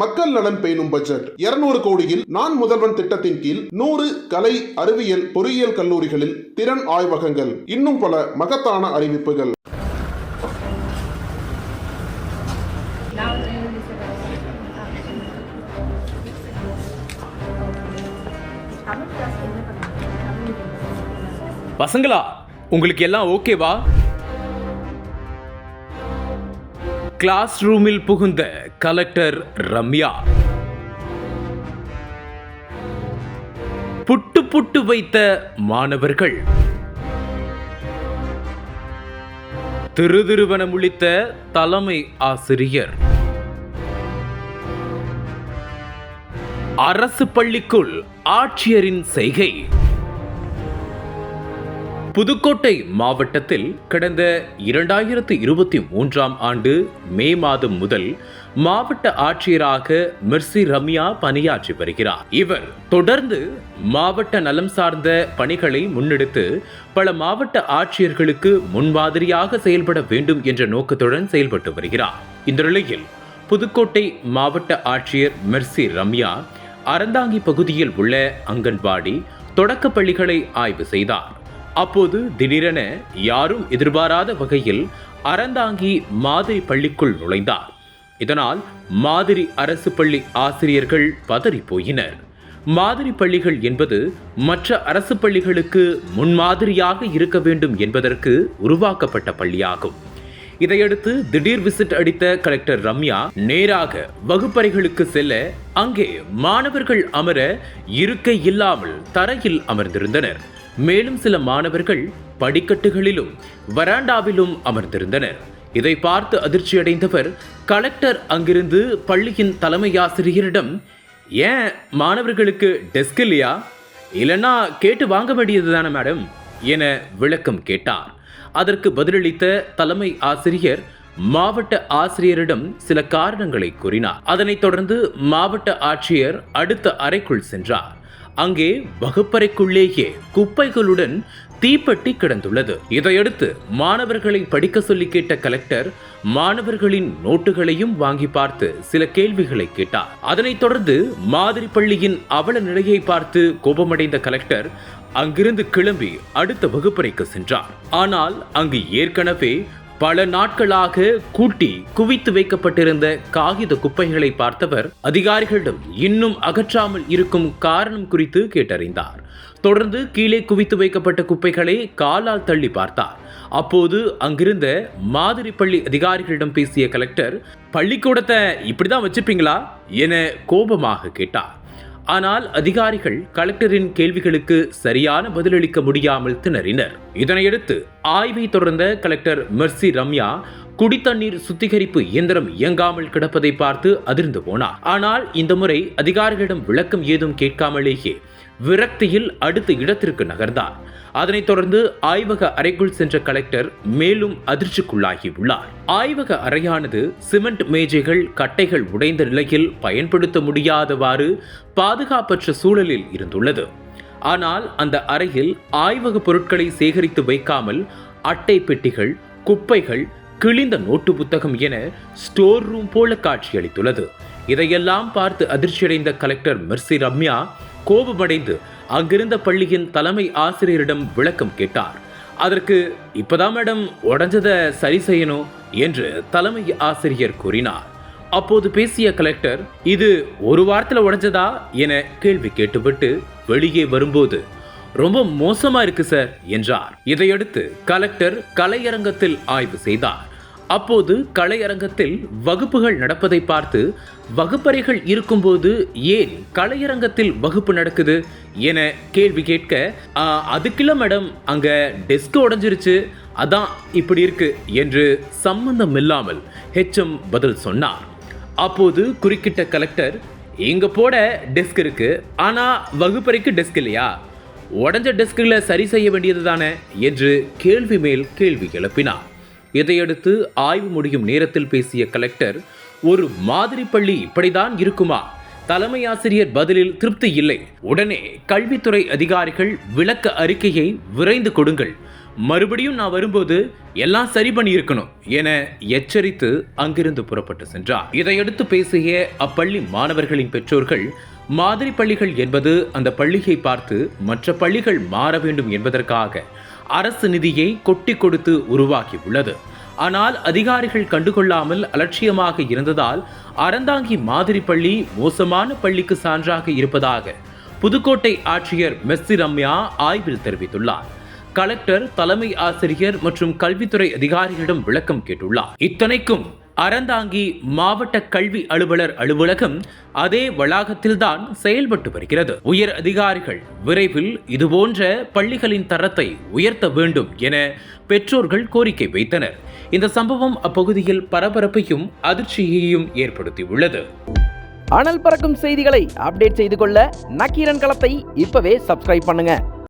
மக்கள் நலன் பேணும் பட்ஜெட். இருநூறு கோடியில் நான் முதல்வன் திட்டத்தின் கீழ் நூறு கலை அறிவியல் பொறியியல் கல்லூரிகளில் திறன் ஆய்வகங்கள். இன்னும் பல மகத்தான அறிவிப்புகள். பசங்களா உங்களுக்கு எல்லாம் ஓகேவா? கிளாஸ் ரூமில் புகுந்த கலெக்டர் ரம்யா புட்டு புட்டு வைத்த மாணவர்கள் திருதிருவன முழித்த தலைமை ஆசிரியர் அரசு பள்ளிக்குள் ஆட்சியரின் செய்கை புதுக்கோட்டை மாவட்டத்தில் கடந்த இரண்டாயிரத்து இருபத்தி மூன்றாம் ஆண்டு மே மாதம் முதல் மாவட்ட ஆட்சியராக மிர்சி ரம்யா பணியாற்றி வருகிறார். இவர் தொடர்ந்து மாவட்ட நலம் சார்ந்த பணிகளை முன்னெடுத்து பல மாவட்ட ஆட்சியர்களுக்கு முன்மாதிரியாக செயல்பட வேண்டும் என்ற நோக்கத்துடன் செயல்பட்டு வருகிறார். இந்த நிலையில் புதுக்கோட்டை மாவட்ட ஆட்சியர் மெர்சி ரம்யா அறந்தாங்கி பகுதியில் உள்ள அங்கன்வாடி தொடக்கப்பள்ளிகளை ஆய்வு செய்தார். அப்போது திடீரென யாரும் எதிர்பாராத வகையில் அறந்தாங்கி மாதிரி பள்ளிக்குள் நுழைந்தார். இதனால் மாதிரி அரசு பள்ளி ஆசிரியர்கள் பதறிப் போயினர் மாதிரி பள்ளிகள் என்பது மற்ற அரசு பள்ளிகளுக்கு முன்மாதிரியாக இருக்க வேண்டும் என்பதற்கு உருவாக்கப்பட்ட பள்ளியாகும். இதையடுத்து திடீர் விசிட் அடித்த கலெக்டர் ரம்யா நேராக வகுப்பறைகளுக்கு செல்ல அங்கே மாணவர்கள் அமர இருக்கை இல்லாமல் தரையில் அமர்ந்திருந்தனர். மேலும் சில மாணவர்கள் படிக்கட்டுகளிலும் வராண்டாவிலும் அமர்ந்திருந்தனர். இதை பார்த்து அதிர்ச்சியடைந்தவர் கலெக்டர் அங்கிருந்து பள்ளியின் தலைமை ஆசிரியரிடம் ஏன் மாணவர்களுக்கு டெஸ்க் இல்லையா? இல்லைன்னா கேட்டு வாங்க வேண்டியது தானே மேடம் என விளக்கம் கேட்டார். அதற்கு பதிலளித்த தலைமை ஆசிரியர் மாவட்ட ஆசிரியரிடம் சில காரணங்களை கூறினார். அதனைத் தொடர்ந்து மாவட்ட ஆட்சியர் அடுத்த அறைக்குள் சென்றார். அங்கே வகுப்பறைக்குள்ளேயே குப்பைகளுடன் தீப்பெட்டி கிடந்துள்ளது. இதையடுத்து மாணவர்களை படிக்க சொல்லி கேட்ட கலெக்டர் மாணவர்களின் நோட்டுகளையும் வாங்கி பார்த்து சில கேள்விகளை கேட்டார். அதனைத் தொடர்ந்து மாதிரி பள்ளியின் அவல நிலையை பார்த்து கோபமடைந்த கலெக்டர் அங்கிருந்து கிளம்பி அடுத்த வகுப்பறைக்கு சென்றார். ஆனால் அங்கு ஏற்கனவே பல நாட்களாக கூட்டி குவித்து வைக்கப்பட்டிருந்த காகித குப்பைகளை பார்த்தவர் அதிகாரிகளிடம் இன்னும் அகற்றாமல் இருக்கும் காரணம் குறித்து கேட்டறிந்தார். தொடர்ந்து கீழே குவித்து வைக்கப்பட்ட குப்பைகளை காலால் தள்ளி பார்த்தார். அப்போது அங்கிருந்த மாதிரி பள்ளி அதிகாரிகளிடம் பேசிய கலெக்டர் பள்ளிக்கூடத்தை இப்படிதான் வச்சுப்பீங்களா என கோபமாக கேட்டார். ஆனால் அதிகாரிகள் கலெக்டரின் கேள்விகளுக்கு சரியான பதிலளிக்க முடியாமல் திணறினர். இதனையடுத்து ஆய்வை தொடர்ந்த கலெக்டர் மெர்சி ரம்யா குடித்தண்ணீர் சுத்திகரிப்பு இயந்திரம் இயங்காமல் கிடப்பதை பார்த்து அதிர்ந்து போனார். ஆனால் இந்த முறை அதிகாரிகளிடம் விளக்கம் ஏதும் கேட்காமலேயே விரக்தியில் அடுத்த இடத்திற்கு நகர்ந்தார். அதனைத் தொடர்ந்து ஆய்வக அறைக்குள் சென்ற கலெக்டர் மேலும் அதிர்ச்சிக்குள்ளாகி உள்ளார். ஆய்வக அறையானது சிமெண்ட் மேஜைகள் கட்டைகள் உடைந்த நிலையில் பயன்படுத்த முடியாதவாறு பாதுகாப்பற்ற சூழலில் இருந்துள்ளது. ஆனால் அந்த அறையில் ஆய்வக பொருட்களை சேகரித்து வைக்காமல் அட்டை பெட்டிகள் குப்பைகள் கிழிந்த நோட்டு புத்தகம் என ஸ்டோர் ரூம் போல காட்சியளித்துள்ளது. இதையெல்லாம் பார்த்து அதிர்ச்சியடைந்த கலெக்டர் மெர்சி ரம்யா கோபமடைந்து அங்கிருந்த பள்ளியின் தலைமை ஆசிரியரிடம் விளக்கம் கேட்டார். அதற்கு இப்பதான் மேடம் உடஞ்சதை சரி செய்யணும் என்று தலைமை ஆசிரியர் கூறினார். அப்போது பேசிய கலெக்டர் இது ஒரு வாரத்தில் உடஞ்சதா? என கேள்வி கேட்டுவிட்டு வெளியே வரும்போது ரொம்ப மோசமா இருக்கு சார் என்றார். இதையடுத்து கலெக்டர் கலையரங்கத்தில் ஆய்வு செய்தார். அப்போது கலையரங்கத்தில் வகுப்புகள் நடப்பதை பார்த்து வகுப்பறைகள் இருக்கும்போது ஏன் கலையரங்கத்தில் வகுப்பு நடக்குது? என கேள்வி கேட்க அதுக்கில்ல மேடம் அங்க டெஸ்க் உடஞ்சிருச்சு அதான் இப்படி இருக்கு என்று சம்பந்தம் இல்லாமல் ஹெச்எம் பதில் சொன்னார். அப்போது குறுக்கிட்ட கலெக்டர் இங்க போட டெஸ்க் இருக்கு ஆனா வகுப்பறைக்கு டெஸ்க் இல்லையா? உடஞ்ச டெஸ்கில் சரி செய்ய வேண்டியது தானே? என்று கேள்வி மேல் கேள்வி எழுப்பினார். இதையடுத்து ஆய்வு முடியும் நேரத்தில் பேசிய கலெக்டர் ஒரு மாதிரி பள்ளி இப்படிதான் இருக்குமா? தலைமை ஆசிரியர் பதிலில் திருப்தி இல்லை. உடனே கல்வித்துறை அதிகாரிகள் விளக்க அறிக்கையை விரைந்து கொடுங்கள். மறுபடியும் நான் வரும்போது எல்லாம் சரி பண்ணியிருக்கணும் என எச்சரித்து அங்கிருந்து புறப்பட்டு சென்றார். இதையடுத்து பேசிய அப்பள்ளி மாணவர்களின் பெற்றோர்கள் மாதிரி பள்ளிகள் என்பது அந்த பள்ளியை பார்த்து மற்ற பள்ளிகள் மாற வேண்டும் என்பதற்காக அரசு நிதியை கொட்டி கொடுத்து உருவாகியுள்ளது உள்ளது ஆனால் அதிகாரிகள் கண்டுகொள்ளாமல் அலட்சியமாக இருந்ததால் அறந்தாங்கி மாதிரி பள்ளி மோசமான பள்ளிக்கு சான்றாக இருப்பதாக புதுக்கோட்டை ஆட்சியர் மெஸ்ஸி ரம்யா ஆய்வில் தெரிவித்துள்ளார். கலெக்டர் தலைமை ஆசிரியர் மற்றும் கல்வித்துறை அதிகாரிகளிடம் விளக்கம் கேட்டுள்ளார். இத்தனைக்கும் அறந்தாங்கி மாவட்ட கல்வி அலுவலர் அலுவலகம் அதே வளாகத்தில்தான் செயல்பட்டு வருகிறது. உயர் அதிகாரிகள் விரைவில் இதுபோன்ற பள்ளிகளின் தரத்தை உயர்த்த வேண்டும் என பெற்றோர்கள் கோரிக்கை வைத்தனர். இந்த சம்பவம் அப்பகுதியில் பரபரப்பையும் அதிர்ச்சியையும் ஏற்படுத்தியுள்ளது. அனல் பறக்கும் செய்திகளை அப்டேட் செய்து கொள்ள நக்கீரன் களத்தை இப்பவே சப்ஸ்கிரைப் பண்ணுங்க.